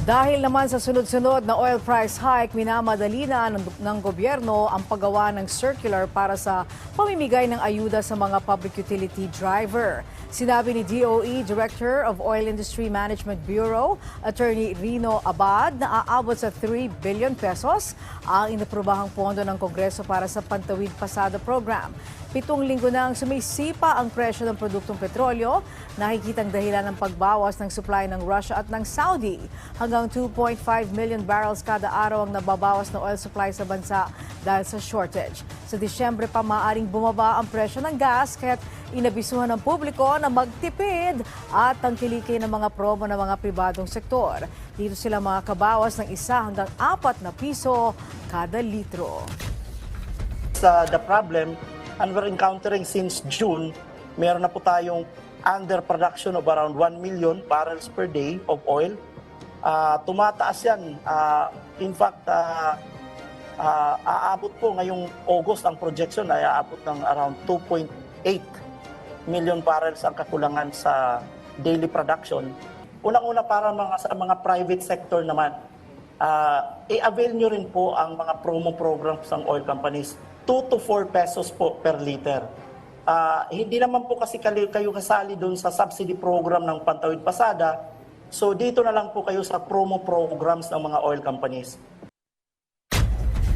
Dahil naman sa sunod-sunod na oil price hike, minamadali na ng, ng gobyerno ang paggawa ng circular para sa pamimigay ng ayuda sa mga public utility driver. Sinabi ni DOE Director of Oil Industry Management Bureau, Attorney Rino Abad, na aabot sa 3 billion pesos ang inaprobahang pondo ng Kongreso para sa Pantawid Pasada Program. Pitong linggo nang sumisipa ang presyo ng produktong petrolyo, nakikitang dahilan ng pagbawas ng supply ng Russia at ng Saudi. Hanggang 2.5 million barrels kada araw ang nababawas na oil supply sa bansa dahil sa shortage. Sa Disyembre pa maaring bumaba ang presyo ng gas kaya't inabisuhan ng publiko na magtipid at tangkilikin ng mga promo ng mga pribadong sektor. Dito sila makakabawas ng isa hanggang apat na piso kada litro. uh, the problem and we're encountering since June, meron na po tayong underproduction of around 1 million barrels per day of oil. Ah, tumataas yan. Ah, in fact, ah, ah, aabot po ngayong August ang projection ay aabot ng around 2.8 million barrels ang kakulangan sa daily production. Unang-una para mga, sa mga private sector naman, Ah, i-avail nyo rin po ang mga promo programs ng oil companies. 2 to 4 pesos po per liter. Ah, hindi naman po kasi kayo kasali doon sa subsidy program ng Pantawid Pasada. So dito na lang po kayo sa promo programs ng mga oil companies.